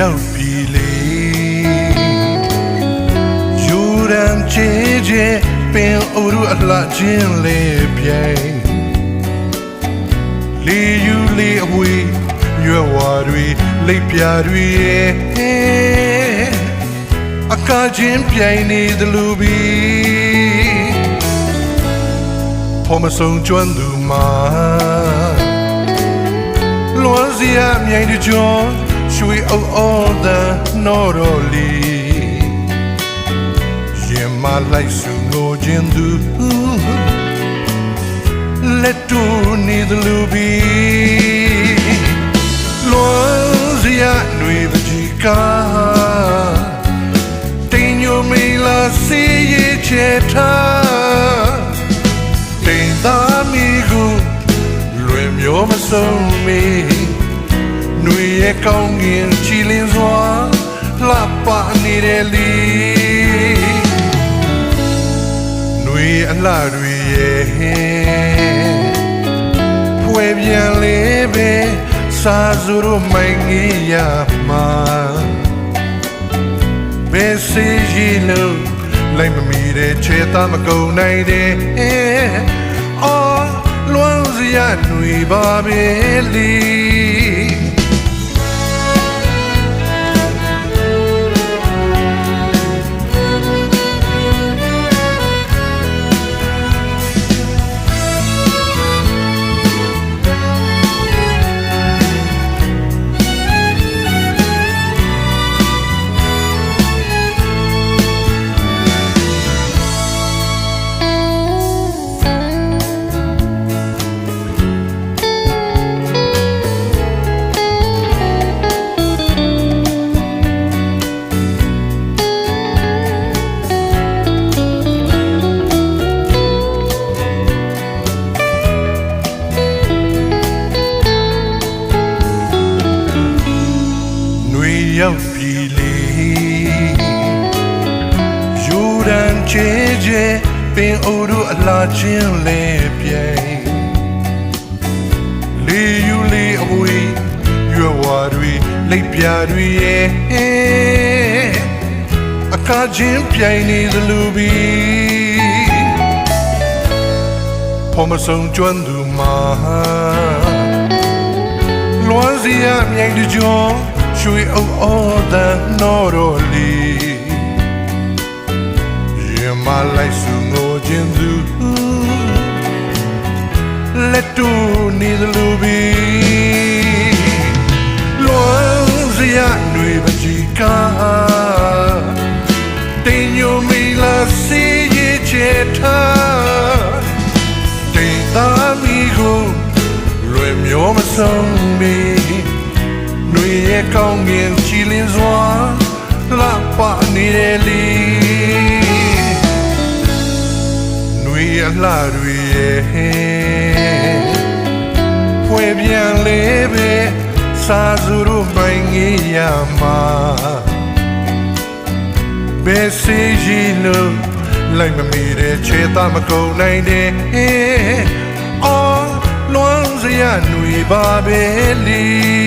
ရောက်ပြီလေယူရန်ချေချေပင်အိုရူအလှချင်းလေးပြိုင်လီယူလီအဝေးရွယ်ဝါတွေလိပ်ပြတွေရဲ့အကားချင်းပြိုင်နေသလိုပြီဖော်မဆုံးကျွမ်းသူမှာလွန်စရာမြိုင်တကြော ရွှေအုပ်အော်တဲ့နော်တော်လီရင်မလိုက်စုငိုခြင်းသူလက်တူနေသလိုပြီလွန်စရာ ຫນွေပကြီးကားတင်ညိုမေလာစီရဲ့ချေထားတိမ်သားမီကို လွင်မျိုးမဆုံးမီຫນွေရဲ့ကောင်းငင်ချီလင်းစွာလှပနေတဲ့လီຫນွေအလှတွေရဲ့ဖွယ်ပြန်လေးပဲစာစုရမိုင်းကြီးရမှာဘယ်စီရီလုံးလိုက်မမီတဲ့ခြေသားမကုန်နိုင်တဲ့အော်လွန်စရာຫນွေပါပဲလီ ယူရန်ချေချေပင်အိုရူအလာချင်းလေပြိုင်လေယူလေအဝေးရွယ်ဝါတွေလိပ်ပြတွေရဲ့အခါချင်းပြိုင်နေသလိုပြီဖော်မဆုံးကျွမ်းသူမှာလွန်စရာမြိုင်တကြောရွှေအုပ်အော်တဲ့နော်တော်လီရင်မ လိုက်စုငိုခြင်းသူလက်တူနေသလိုပြီလွန်စရာຫນွေပကြီးကားတင်ညိုမီလာစီရဲ့ချေထားတိမ်သားမီကိုလွယ်မျောမဆုံးမီနှွေရဲ့ကောင်းငင်ချီလင်းစွာလှပနေတဲ့လီ နှွေအလှတွေရဲ့ဖွယ်ပြန်လေးပဲစာစုရမိုင်းကြီးရမှာဘယ်စီရီလို့လိုက်မမီတဲ့ခြေသားမကုန်နိုင်တဲ့အော်လွန်စရာຫນွေပါပဲလီ